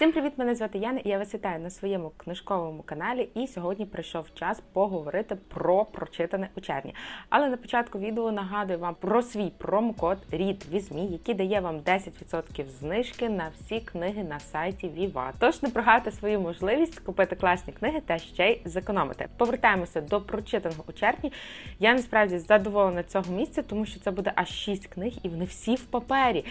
Всім привіт! Мене звати Яна і я вас вітаю на своєму книжковому каналі. І сьогодні прийшов час поговорити про прочитане у червні. Але на початку відео нагадую вам про свій промокод RID Візьмі, який дає вам 10% знижки на всі книги на сайті Vivat. Тож не прогайте свою можливість купити класні книги та ще й зекономити. Повертаємося до прочитаного у червні. Я насправді задоволена цього місця, тому що це буде аж 6 книг, і вони всі в папері.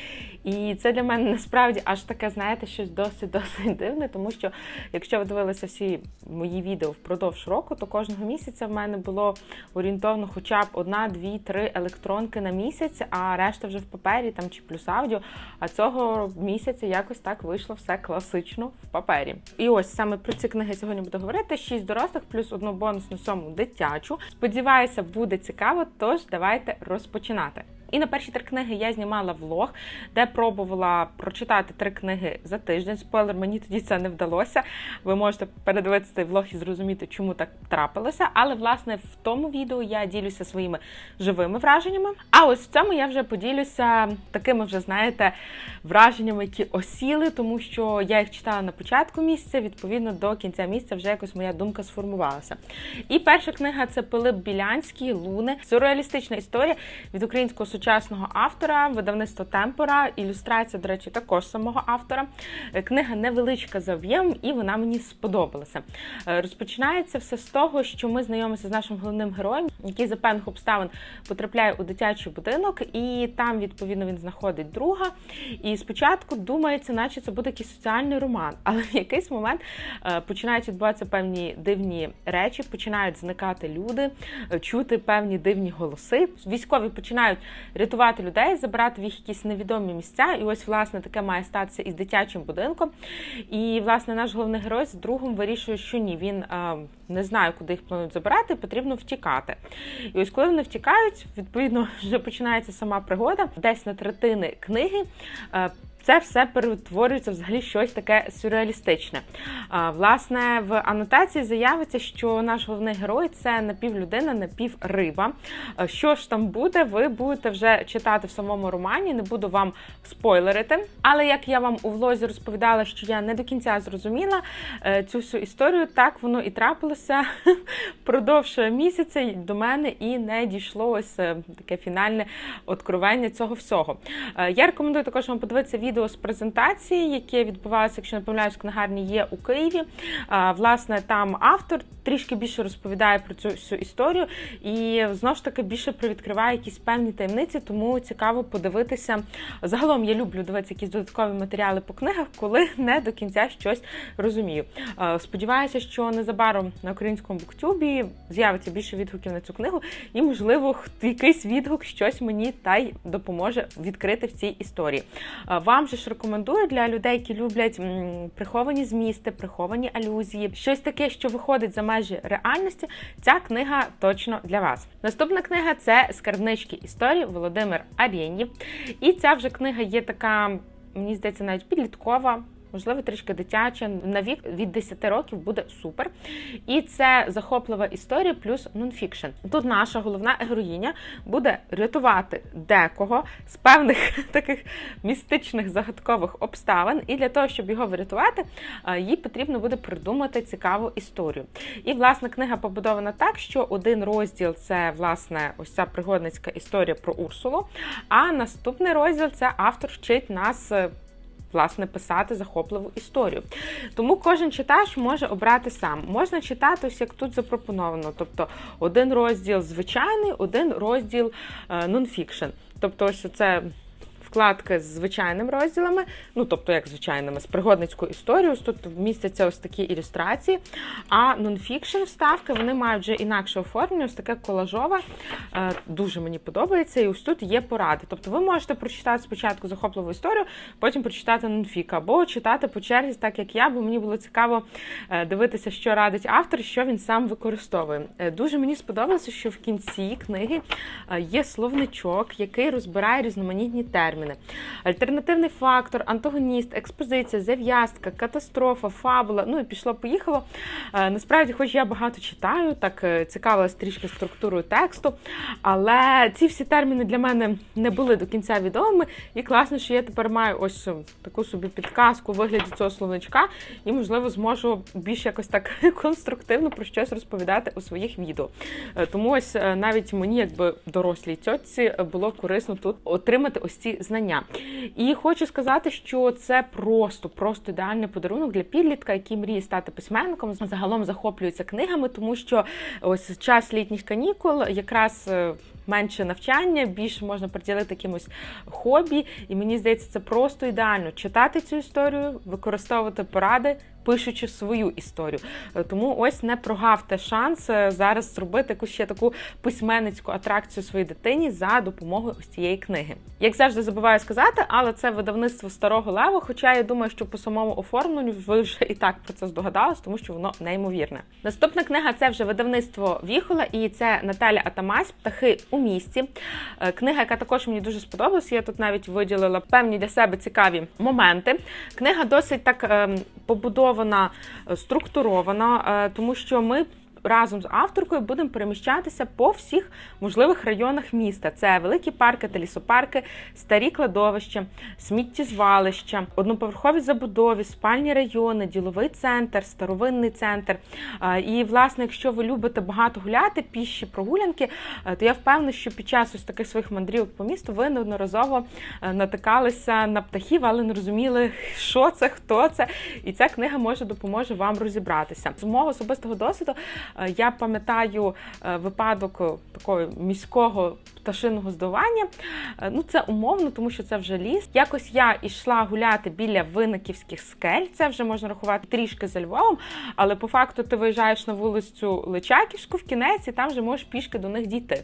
І це для мене насправді аж таке, знаєте, щось досить досить дивне, тому що якщо ви дивилися всі мої відео впродовж року, то кожного місяця в мене було орієнтовно хоча б одна, дві, три електронки на місяць, а решта вже в папері там чи плюс аудіо. А цього місяця якось так вийшло все класично в папері. І ось саме про ці книги сьогодні буду говорити: шість дорослих плюс одну бонусну сьому дитячу. Сподіваюся, буде цікаво. Тож давайте розпочинати. І на перші три книги я знімала влог, де пробувала прочитати три книги за тиждень. Спойлер, мені тоді це не вдалося. Ви можете передивитися цей влог і зрозуміти, чому так трапилося. Але власне в тому відео я ділюся своїми живими враженнями. А ось в цьому я вже поділюся такими, вже знаєте, враженнями, які осіли, тому що я їх читала на початку місяця. Відповідно до кінця місяця вже якось моя думка сформувалася. І перша книга це Пилип Білянський Луни. Сюрреалістична історія від українського сучасного автора, видавництво Темпора, ілюстрація, до речі, також самого автора. Е, Книга невеличка за об'ємом, і вона мені сподобалася. Е, Розпочинається все з того, що ми знайомимося з нашим головним героєм, який за певних обставин потрапляє у дитячий будинок, і там, відповідно, він знаходить друга. І спочатку думається, наче це буде якийсь соціальний роман, але в якийсь момент е, починають відбуватися певні дивні речі, починають зникати люди, чути певні дивні голоси. Військові починають рятувати людей, забирати в їх якісь невідомі місця. І ось, власне, таке має статися із дитячим будинком. І, власне, наш головний герой з другом вирішує, що ні, він е, не знає, куди їх планують забирати, потрібно втікати. І ось коли вони втікають, відповідно, вже починається сама пригода. Десь на третини книги. е, це все перетворюється взагалі щось таке сюрреалістичне. Власне, в анотації заявиться, що наш головний герой це напівлюдина, напівриба. Що ж там буде, ви будете вже читати в самому романі, не буду вам спойлерити. Але як я вам у влозі розповідала, що я не до кінця зрозуміла е, цю всю історію, так воно і трапилося впродовж місяця до мене і не дійшло ось е, таке фінальне откровення цього всього. Е, Я рекомендую також вам подивитися з презентації, яке відбувалося, якщо не помиляюсь, книгарні є у Києві. Власне, там автор трішки більше розповідає про цю всю історію і знову ж таки більше привідкриває якісь певні таємниці, тому цікаво подивитися. Загалом я люблю дивитися якісь додаткові матеріали по книгах, коли не до кінця щось розумію. Сподіваюся, що незабаром на українському буктюбі з'явиться більше відгуків на цю книгу, і, можливо, якийсь відгук щось мені та й допоможе відкрити в цій історії. Е, Вам же ж рекомендую для людей, які люблять м, приховані змісти, приховані алюзії, щось таке, що виходить за межі реальності. Ця книга точно для вас. Наступна книга це скарбнички історії Володимир Арєнів. І ця вже книга є така, мені здається, навіть підліткова. Можливо, трішки дитяча на вік від 10 років буде супер. І це захоплива історія плюс нонфікшн. Тут наша головна героїня буде рятувати декого з певних таких містичних загадкових обставин. І для того, щоб його врятувати, е, їй потрібно буде придумати цікаву історію. І власне книга побудована так, що один розділ це власне ось ця пригодницька історія про Урсулу. А наступний розділ це автор вчить нас. Власне, писати захопливу історію. Тому кожен читач може обрати сам. Можна читати ось як тут запропоновано. Тобто один розділ звичайний, один розділ е, нонфікшн. Тобто, ось це вкладки з звичайними розділами, ну тобто як звичайними, з пригодницькою історією. Тут містяться ось такі ілюстрації. А нонфікшн вставки вони мають вже інакше оформлення, ось таке колажове. Е, Дуже мені подобається. І ось тут є поради. Тобто ви можете прочитати спочатку захопливу історію, потім прочитати нонфік, або читати по черзі, так як я, бо мені було цікаво е, дивитися, що радить автор, що він сам використовує. Е, Дуже мені сподобалося, що в кінці книги є словничок, який розбирає різноманітні терміни. Терміни: альтернативний фактор, антагоніст, експозиція, зав'язка, катастрофа, фабула. Ну і пішло-поїхало. Е, Насправді, хоч я багато читаю, так е, цікавилась трішки структурою тексту, але ці всі терміни для мене не були до кінця відомими. І класно, що я тепер маю ось е, таку собі підказку у вигляді цього словничка, і, можливо, зможу більш якось так конструктивно про щось розповідати у своїх відео. Тому ось навіть мені, якби дорослій цьоці, е, було корисно тут отримати ось ці знання. І хочу сказати, що це просто, просто ідеальний подарунок для підлітка, який мріє стати письменником. Загалом захоплюється книгами, тому що ось час літніх канікул якраз. е, Менше навчання, більше можна приділити якимось хобі, і мені здається, це просто ідеально читати цю історію, використовувати поради, пишучи свою історію. Е, Тому ось не прогавте шанс е, зараз зробити якусь ще таку письменницьку атракцію своїй дитині за допомогою ось цієї книги. Як завжди забуваю сказати, але це видавництво старого лева. Хоча я думаю, що по самому оформленню ви вже і так про це здогадались, тому що воно неймовірне. Наступна книга це вже видавництво Віхола, і це Наталя Атамась Птахи у місті. Е, Книга, яка також мені дуже сподобалась. Я тут навіть виділила певні для себе цікаві моменти. Книга досить так ем, побудована, е, структурована, е, тому що ми. Разом з авторкою будемо переміщатися по всіх можливих районах міста. Це великі парки та лісопарки, старі кладовища, сміттєзвалища, одноповерхові забудови, спальні райони, діловий центр, старовинний центр. І, власне, якщо ви любите багато гуляти, піші прогулянки, е, то я впевнена, що під час ось таких своїх мандрівок по місту ви неодноразово е, натикалися на птахів, але не розуміли, що це, хто це. І ця книга може допоможе вам розібратися. З мого особистого досвіду я пам'ятаю е, випадок е, такого міського пташиного здування. Е, Ну, це умовно, тому що це вже ліс. Якось я йшла гуляти біля виниківських скель. Це вже можна рахувати трішки за Львовом, але по факту ти виїжджаєш на вулицю Личаківську в кінець, і там вже можеш пішки до них дійти.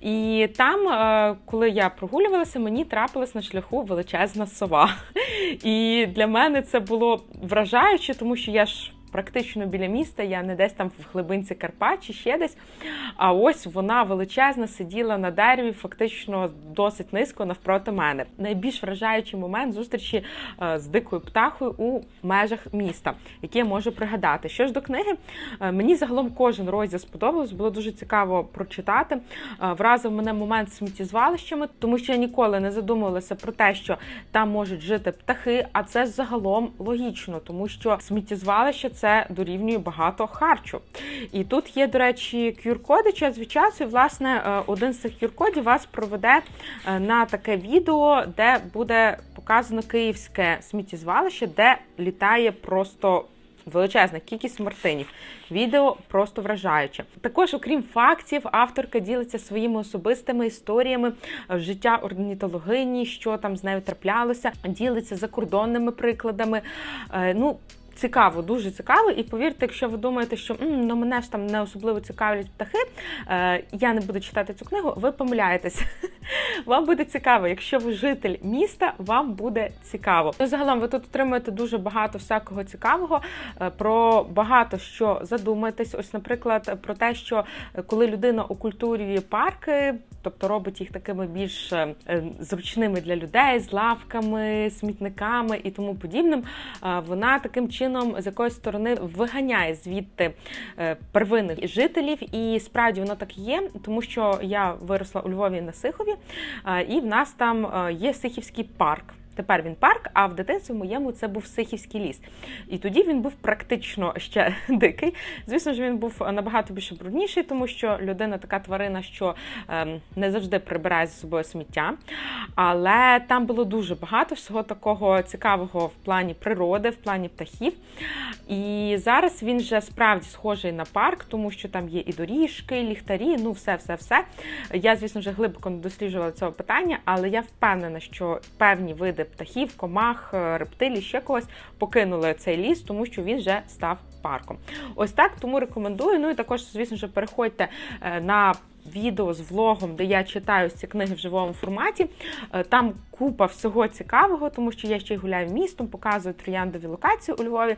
І там, е, коли я прогулювалася, мені трапилась на шляху величезна сова. І для мене це було вражаюче, тому що я ж. Практично біля міста, я не десь там в глибинці Карпат чи ще десь. А ось вона величезна сиділа на дереві, фактично досить низько навпроти мене. Найбільш вражаючий момент зустрічі е, з дикою птахою у межах міста, який я можу пригадати. Що ж до книги, е, мені загалом кожен розділ сподобався, було дуже цікаво прочитати. Е, Вразив мене момент сміттєзвалищами, тому що я ніколи не задумувалася про те, що там можуть жити птахи, а це загалом логічно, тому що сміттєзвалище це дорівнює багато харчу. І тут є, до речі, QR-коди час від часу. І, власне, е, один з цих QR-кодів вас проведе е, на таке відео, де буде показано київське сміттєзвалище, де літає просто. Величезна кількість мартинів. Відео просто вражаюче. Також, окрім фактів, авторка ділиться своїми особистими історіями е, життя орнітологині, що там з нею траплялося, ділиться закордонними прикладами. Ну, Цікаво, дуже цікаво. І повірте, якщо ви думаєте, що «М, ну мене ж там не особливо цікавлять птахи, е, я не буду читати цю книгу, ви помиляєтесь. Вам буде цікаво, якщо ви житель міста, вам буде цікаво. Ну, загалом ви тут отримуєте дуже багато всякого цікавого, е, про багато що задумаєтесь. Ось, наприклад, про те, що е, коли людина окультурює парки, тобто робить їх такими більш е, е, зручними для людей, з лавками, смітниками і тому подібним, е, вона таким чином з якоїсь сторони виганяє звідти первинних жителів. І справді воно так є, тому що я виросла у Львові на Сихові, і в нас там є Сихівський парк. Тепер він парк, а в дитинстві моєму це був Сихівський ліс. І тоді він був практично ще дикий. Звісно ж, він був набагато більше брудніший, тому що людина така тварина, що ем, не завжди прибирає за собою сміття. Але там було дуже багато всього такого цікавого в плані природи, в плані птахів. І зараз він вже справді схожий на парк, тому що там є і доріжки, і ліхтарі, ну все, все, все. Я, звісно, вже глибоко не досліджувала цього питання, але я впевнена, що певні види птахів, комах, е, рептилій, ще когось покинули цей ліс, тому що він вже став парком. Ось так, тому рекомендую. Ну і також, звісно ж, переходьте е, на відео з влогом, де я читаю ці книги в живому форматі. Е, Там купа всього цікавого, тому що я ще й гуляю містом, показую трояндові локації у Львові.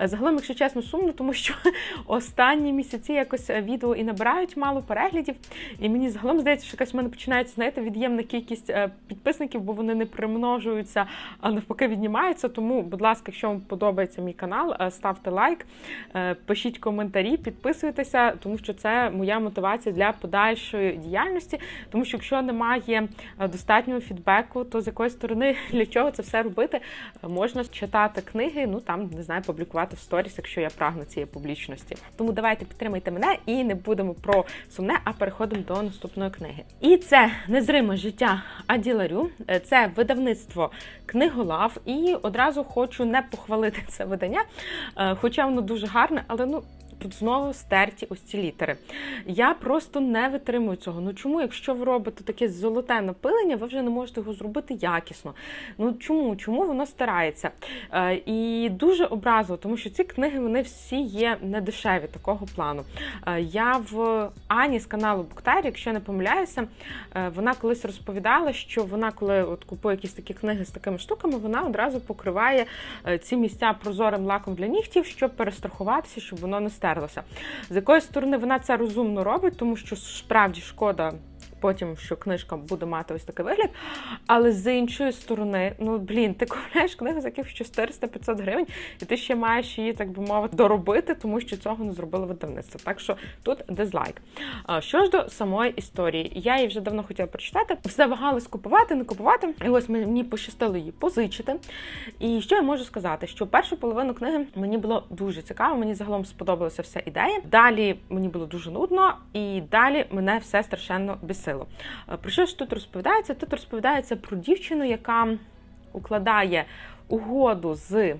Загалом, якщо чесно, сумно, тому що останні місяці якось відео і набирають мало переглядів. І мені загалом здається, що якась в мене починається знаєте, від'ємна кількість е, підписників, бо вони не примножуються, а навпаки віднімаються. Тому, будь ласка, якщо вам подобається мій канал, е, ставте лайк, е, пишіть коментарі, підписуйтеся, тому що це моя мотивація для подальшої діяльності. Тому що якщо немає достатнього фідбеку, то з якої сторони для чого це все робити? Можна читати книги, ну там не знаю, публікувати в сторіс, якщо я прагну цієї публічності. Тому давайте підтримайте мене і не будемо про сумне, а переходимо до наступної книги. І це незриме життя Аділарю. Е, Це видавництво книголав. І одразу хочу не похвалити це видання, е, хоча воно дуже гарне, але ну. Тут знову стерті ось ці літери. Я просто не витримую цього. Ну чому, якщо ви робите таке золоте напилення, ви вже не можете його зробити якісно? Ну чому? Чому воно старається? Е, і дуже образливо, тому що ці книги вони всі є недешеві такого плану. Е, я в Ані з каналу Буктарі, якщо не помиляюся, е, вона колись розповідала, що вона, коли от купує якісь такі книги з такими штуками, вона одразу покриває ці місця прозорим лаком для нігтів, щоб перестрахуватися, щоб воно не стерлося. З якої сторони вона це розумно робить, тому що справді шкода. Потім, що книжка буде мати ось такий вигляд. Але з іншої сторони, ну блін, ти купляєш книгу за якихось 400-500 гривень, і ти ще маєш її, так би мовити, доробити, тому що цього не зробило видавництво. Так що тут дизлайк. Що ж до самої історії, я її вже давно хотіла прочитати. Все вагалась купувати, не купувати. І ось мені пощастило її позичити. І що я можу сказати? Що першу половину книги мені було дуже цікаво, мені загалом сподобалася вся ідея. Далі мені було дуже нудно, і далі мене все страшенно бісило. Е, Про що ж тут розповідається? Тут розповідається про дівчину, яка укладає угоду з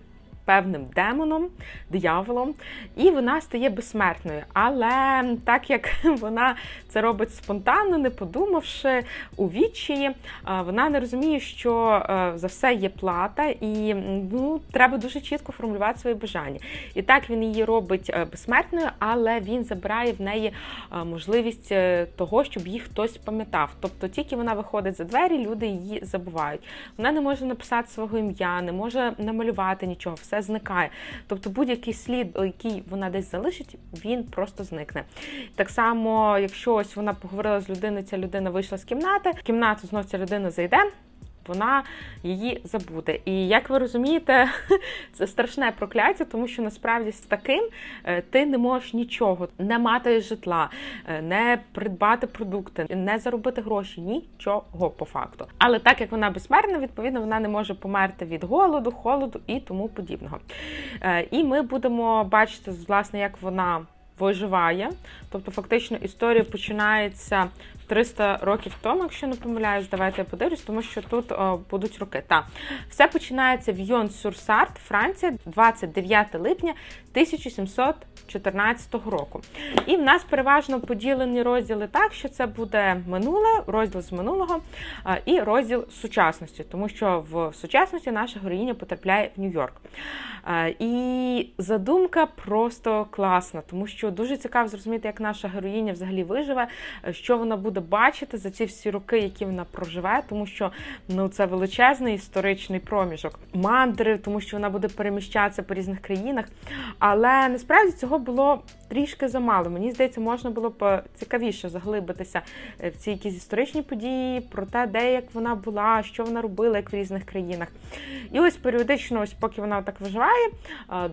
певним демоном, дияволом, і вона стає безсмертною. Але так як вона це робить спонтанно, не подумавши у відчаї, вона не розуміє, що е, за все є плата, і ну, треба дуже чітко формулювати свої бажання. І так він її робить е, безсмертною, але він забирає в неї е, можливість того, щоб її хтось пам'ятав. Тобто, тільки вона виходить за двері, люди її забувають. Вона не може написати свого ім'я, не може намалювати нічого, все зникає. Тобто будь-який слід, який вона десь залишить, він просто зникне. Так само, якщо ось вона поговорила з людиною, ця людина вийшла з кімнати, в кімнату знов ця людина зайде. Вона її забуде. І як ви розумієте, це страшне прокляття, тому що насправді з таким е, ти не можеш нічого, не мати житла, е, не придбати продукти, не заробити гроші, нічого по факту. Але так як вона безсмертна, відповідно, вона не може померти від голоду, холоду і тому подібного. Е, І ми будемо бачити, власне, як вона. Виживає, тобто фактично історія починається 300 років тому, якщо не помиляюсь, давайте я подивлюсь, тому що тут о, будуть роки. Так, все починається в Йон-Сюрсарт, Франція, 29 липня 1714 року. І в нас переважно поділені розділи так, що це буде минуле, розділ з минулого і розділ сучасності, тому що в сучасності наша героїня потрапляє в Нью-Йорк. І задумка просто класна, тому що дуже цікаво зрозуміти, як наша героїня взагалі виживе, що вона буде бачити за ці всі роки, які вона проживе, тому що ну це величезний історичний проміжок. Мандри, тому що вона буде переміщатися по різних країнах. Але насправді цього було трішки замало. Мені здається, можна було б цікавіше заглибитися в ці якісь історичні події, про те, де як вона була, що вона робила, як в різних країнах. І ось періодично, ось поки вона так виживає,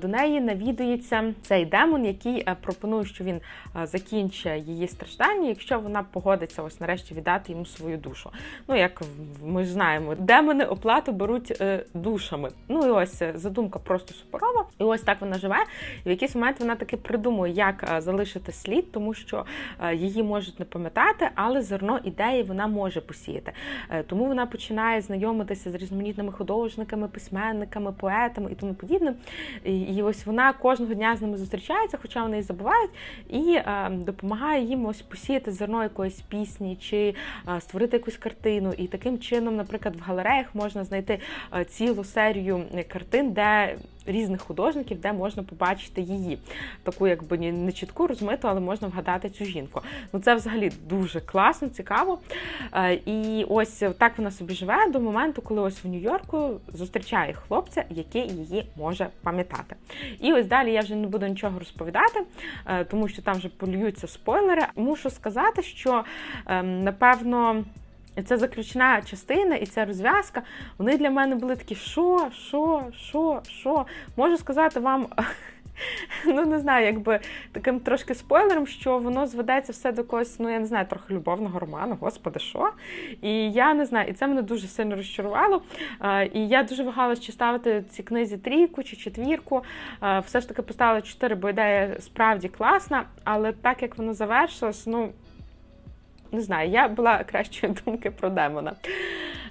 до неї навідується цей демон, який пропонує, що він закінчить її страждання, якщо вона погодиться ось нарешті віддати йому свою душу. Ну, як ми ж знаємо, демони оплату беруть е, душами. Ну і ось задумка просто суперова. І ось так вона живе. І в якийсь момент вона таки придумує, як залишити слід, тому що її можуть не пам'ятати, але зерно ідеї вона може посіяти. Е, Тому вона починає знайомитися з різноманітними художниками, письменниками, поетами і тому подібним. І, ось вона кожного дня з ними зустрічається, хоча вони і забувають, і е, допомагає їм ось посіяти зерно якоїсь пісні чи е, створити якусь картину. І таким чином, наприклад, в галереях можна знайти е, цілу серію картин, де різних художників, де можна побачити її. Таку, якби не чітку розмиту, але можна вгадати цю жінку. Ну це взагалі дуже класно, цікаво. Е, і ось так вона собі живе до моменту, коли ось в Нью-Йорку зустрічає хлопця, який її може пам'ятати. І ось далі я вже не буду нічого розповідати, е, тому що там вже полюються спойлери. Мушу сказати, що ем, напевно. Це заключна частина і ця розв'язка. Вони для мене були такі, що, що, що, що. Можу сказати вам, ну не знаю, якби таким трошки спойлером, що воно зведеться все до когось, ну я не знаю, трохи любовного роману, господи, що. І я не знаю, і це мене дуже сильно розчарувало. І я дуже вагалась, чи ставити ці книзі трійку чи четвірку. Все ж таки поставила чотири, бо ідея справді класна, але так як воно завершилось, ну не знаю, я була кращої думки про демона.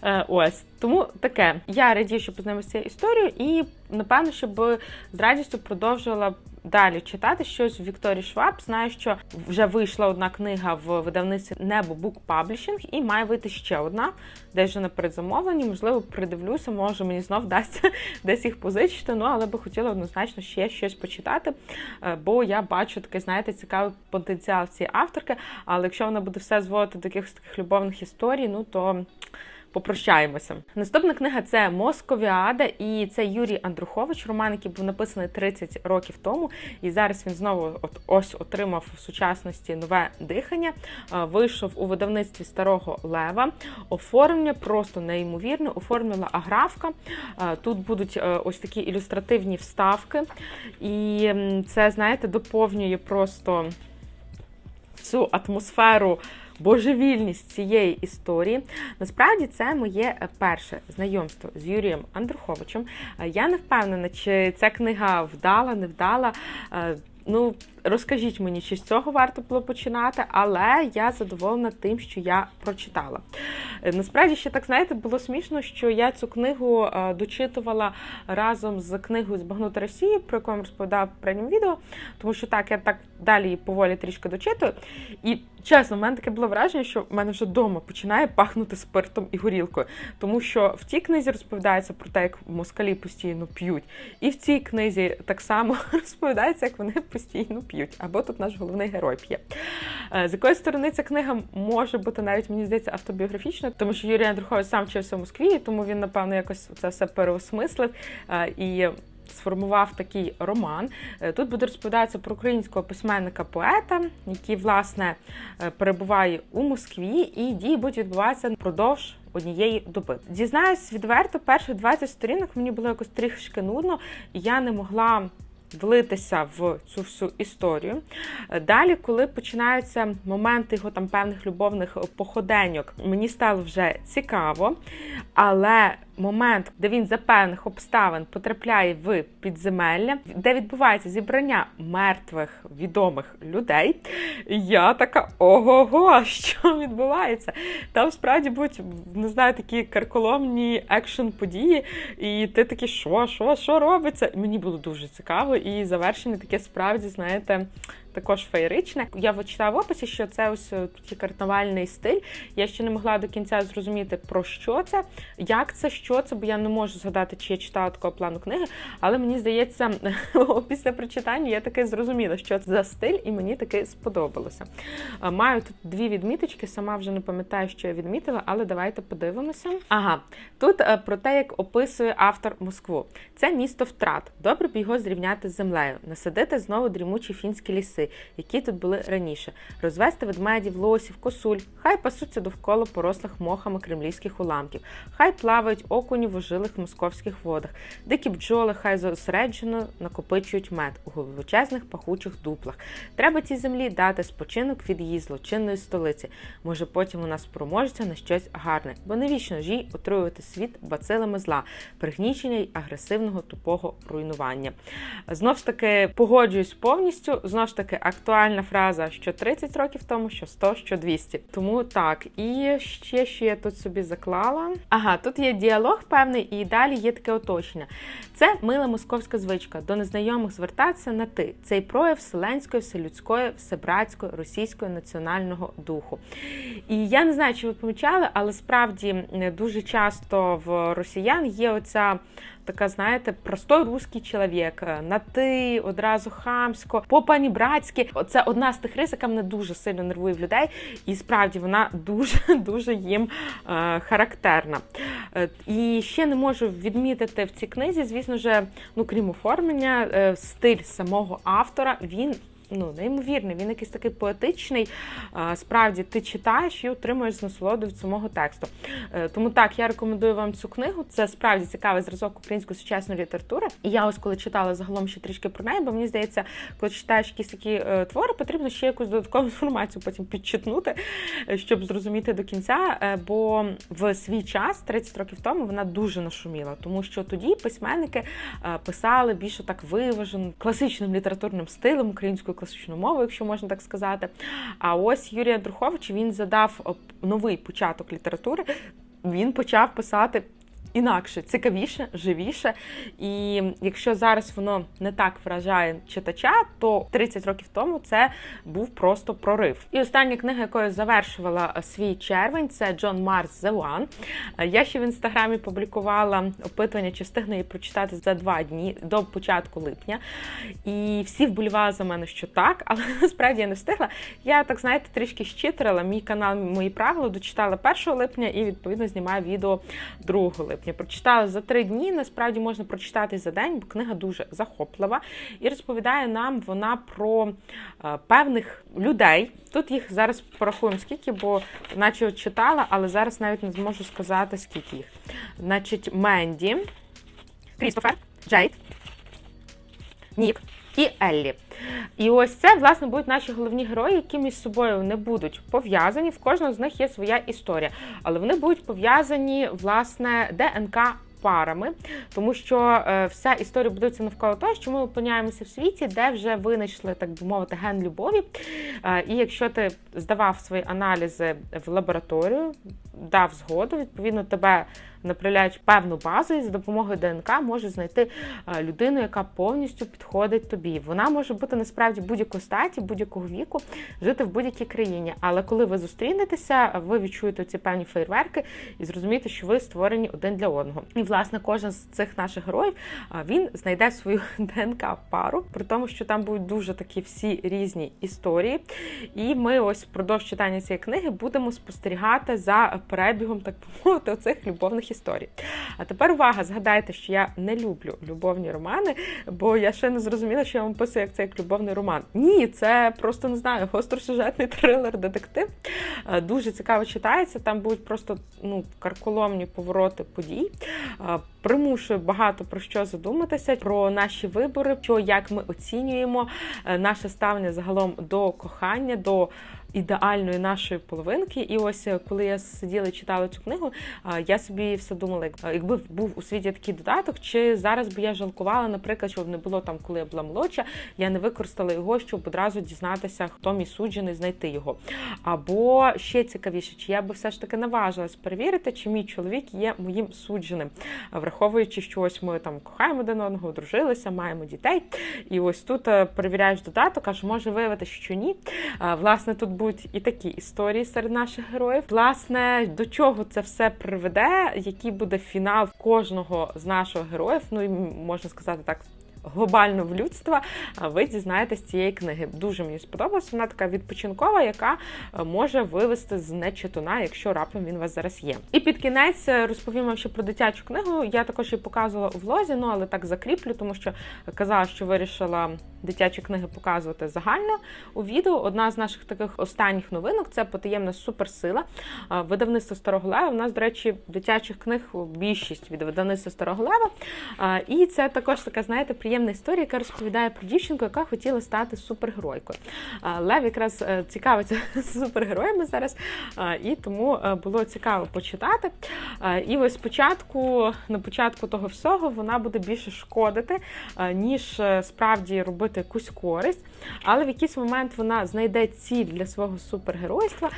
Е, ось тому таке. Я радію, що познайомилася історію, і напевно, щоб з радістю продовжувала далі читати щось в Вікторії Шваб. Знаю, що вже вийшла одна книга в видавництві Небо Бук Паблішинг, і має вийти ще одна, десь вже на передзамовленні. Можливо, придивлюся, може мені знов вдасться десь їх позичити. Ну але би хотіла однозначно ще щось почитати. Е, бо я бачу такий, знаєте, цікавий потенціал цієї авторки. Але якщо вона буде все зводити до якихось таких любовних історій, ну то попрощаємося. Наступна книга це Московіада, і це Юрій Андрухович, роман, який був написаний 30 років тому. І зараз він знову от ось отримав в сучасності нове дихання. Вийшов у видавництві старого лева. Оформлення просто неймовірне. Оформила аграфка. Тут будуть е, ось такі ілюстративні вставки, і це, знаєте, доповнює просто цю атмосферу божевільність цієї історії. Насправді це моє е, перше знайомство з Юрієм Андруховичем. Е, я не впевнена, чи ця книга вдала, не вдала. Е, ну, розкажіть мені, чи з цього варто було починати, але я задоволена тим, що я прочитала. Насправді, ще так знаєте, було смішно, що я цю книгу дочитувала разом з книгою Збагнути Росії, про яку я вам розповідала в попередньому відео, тому що так, я так далі поволі трішки дочитую. І Чесно, в мене таке було враження, що в мене вже вдома починає пахнути спиртом і горілкою. Тому що в тій книзі розповідається про те, як москалі постійно п'ють. І в цій книзі так само розповідається, як вони постійно п'ють. Або тут наш головний герой п'є. Е, з якої сторони ця книга може бути навіть, мені здається, автобіографічною, тому що Юрій Андрухович сам вчився в Москві, тому він, напевно, якось це все переосмислив. Е, і сформував такий роман. Е, тут буде розповідатися про українського письменника-поета, який, власне, перебуває у Москві, і дії будуть відбуватися впродовж однієї доби. Дізнаюсь відверто, перших 20 сторінок мені було якось трішки нудно, і я не могла влитися в цю всю історію. Далі, коли починаються моменти його там певних любовних походеньок, мені стало вже цікаво, але момент, де він за певних обставин потрапляє в підземелля, де відбувається зібрання мертвих відомих людей, я така ого-го, що відбувається? Там справді будуть не знаю, такі карколомні екшн події, і ти такий, що, що, що робиться? Мені було дуже цікаво, і завершення таке справді, знаєте також феєричне. Я вичитала в описі, що це ось е, такий карнавальний стиль. Я ще не могла до кінця зрозуміти, про що це, як це, що це, бо я не можу згадати, чи я читала такого плану книги. Але мені здається, після прочитання я таки зрозуміла, що це за стиль, і мені таки сподобалося. Маю тут дві відміточки, сама вже не пам'ятаю, що я відмітила, але давайте подивимося. Ага, тут е, про те, як описує автор Москву. Це місто втрат. Добре б його зрівняти з землею, насадити знову дрімучі фінські ліси ліси, які тут були раніше, розвести ведмедів, лосів, косуль, хай пасуться довкола порослих мохами кремлівських уламків, хай плавають окуні в ожилих московських водах, дикі бджоли, хай зосереджено накопичують мед у глибочезних пахучих дуплах. Треба цій землі дати спочинок від її злочинної столиці. Може, потім нас спроможеться на щось гарне, бо не вічно ж їй отруювати світ бацилами зла, пригнічення й агресивного тупого руйнування. Знов ж таки погоджуюсь повністю, знов ж таки таки актуальна фраза, що 30 років тому, що 100, що 200. Тому так, і ще що я тут собі заклала. Ага, тут є діалог певний, і далі є таке оточення. Це мила московська звичка до незнайомих звертатися на ти. Цей прояв вселенської, вселюдської, всебратської, російської національного духу. І я не знаю, чи ви помічали, але справді дуже часто в росіян є оця така, знаєте, простой русський чоловік, е, на ти, одразу хамсько, по-панібратськи. Це одна з тих рис, яка мене дуже сильно нервує в людей, і справді вона дуже дуже їм е, характерна. Е, і ще не можу відмітити в цій книзі, звісно ж, ну крім оформлення, стиль самого автора він. Ну, неймовірний, він якийсь такий поетичний. Справді, ти читаєш і отримуєш з насолоду від самого тексту. Е, Тому так, я рекомендую вам цю книгу. Це справді цікавий зразок української сучасної літератури. І я ось коли читала загалом ще трішки про неї, бо мені здається, коли читаєш якісь такі е, твори, потрібно ще якусь додаткову інформацію потім підчитнути, е, щоб зрозуміти до кінця. Бо в свій час, 30 років тому, вона дуже нашуміла, тому що тоді письменники писали більше так виважено, класичним літературним стилем українською класичною мову, якщо можна так сказати. А ось Юрій Андрухович він задав новий початок літератури. Він почав писати. Інакше, цікавіше, живіше. І якщо зараз воно не так вражає читача, то 30 років тому це був просто прорив. І остання книга, якою завершувала свій червень, це Джон Марс The One. Я ще в інстаграмі публікувала опитування, чи встигне її прочитати за два дні до початку липня. І всі вболівали за мене, що так, але насправді я не встигла. Я так знаєте, трішки щитрила мій канал, мої правила, дочитала 1 липня і відповідно знімаю відео 2 липня. Прочитала за три дні. Насправді можна прочитати за день, бо книга дуже захоплива і розповідає нам вона про е, певних людей. Тут їх зараз порахуємо скільки, бо наче читала, але зараз навіть не зможу сказати, скільки їх. Значить, Менді, Крістофер, Джейд, Нік і Еллі. І ось це, власне, будуть наші головні герої, які між собою не будуть пов'язані. В кожного з них є своя історія, але вони будуть пов'язані, власне, ДНК. Парами, тому що е, вся історія будується навколо того, що ми опиняємося в світі, де вже винайшли, так би мовити, ген любові. Е, і якщо ти здавав свої аналізи в лабораторію, дав згоду, відповідно тебе направляють певну базу, і за допомогою ДНК може знайти е, людину, яка повністю підходить тобі. Вона може бути насправді будь-якої статі, будь-якого віку, жити в будь-якій країні. Але коли ви зустрінетеся, ви відчуєте ці певні фейерверки і зрозумієте, що ви створені один для одного. І власне кожен з цих наших героїв він знайде свою ДНК пару, при тому, що там будуть дуже такі всі різні історії. І ми ось впродовж читання цієї книги будемо спостерігати за перебігом, так би мовити, оцих любовних історій. А тепер увага, згадайте, що я не люблю любовні романи, бо я ще не зрозуміла, що я вам писую, як це як любовний роман. Ні, це просто не знаю, гостросюжетний трилер, детектив. Е, Дуже цікаво читається. Там будуть просто ну карколомні повороти подій. Е, Примушує багато про що задуматися, про наші вибори, що як ми оцінюємо е, наше ставлення загалом до кохання, до ідеальної нашої половинки. І ось е, коли я сиділа і читала цю книгу, е, я собі все думала, е, якби був у світі такий додаток, чи зараз би я жалкувала, наприклад, щоб не було там, коли я була молодша, я не використала його, щоб одразу дізнатися, хто мій суджений, знайти його. Або ще цікавіше, чи я би все ж таки наважилась перевірити, чи мій чоловік є моїм судженим, враховуючи, що ось ми там кохаємо один одного, одружилися, маємо дітей. І ось тут перевіряєш додаток, аж може виявити, що ні. Власне, тут будуть і такі історії серед наших героїв. Власне, до чого це все приведе, який буде фінал кожного з наших героїв, ну і можна сказати так. Глобально в людства ви дізнаєтесь цієї книги. Дуже мені сподобалася. Вона така відпочинкова, яка е, може вивести з нечитуна, якщо раптом він у вас зараз є. І під кінець е, розповім вам ще про дитячу книгу. Я також її показувала у влозі, ну але так закріплю, тому що казала, що вирішила дитячі книги показувати загально у відео. Одна з наших таких останніх новинок це потаємна суперсила. Видавництво Старого Лева. У нас, до речі, дитячих книг більшість від видавництва Старого Лева. І це також така, знаєте, приємна історія, яка розповідає про дівчинку, яка хотіла стати супергеройкою. Лев якраз е, цікавиться супергероями зараз, і тому е, було цікаво почитати. І ось спочатку, на початку того всього, вона буде більше шкодити, ніж е, справді робити якусь користь. Але в якийсь момент вона знайде ціль для свого супергеройства.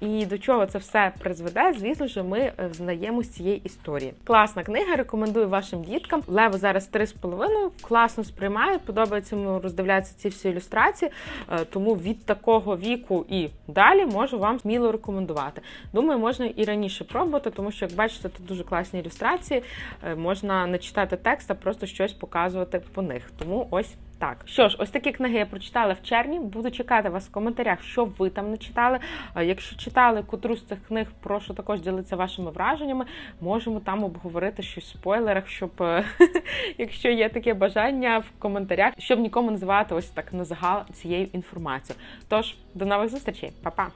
І до чого це все призведе, звісно ж, ми е, знаємо з цієї історії. Класна книга, рекомендую вашим діткам. Лево зараз 3,5, класно сприймає, подобається йому роздивлятися ці всі ілюстрації. Е, Тому від такого віку і далі можу вам сміло рекомендувати. Думаю, можна і раніше пробувати, тому що, як бачите, тут дуже класні ілюстрації. Е, Можна не читати текст, а просто щось показувати по них. Тому ось. Так, що ж, ось такі книги я прочитала в червні. Буду чекати вас в коментарях, що ви там не читали. Якщо читали котру з цих книг, прошу також ділитися вашими враженнями. Можемо там обговорити щось в спойлерах, щоб е, якщо є таке бажання в коментарях, щоб нікому не називати ось так на загал цією інформацією. Тож до нових зустрічей, Па-па!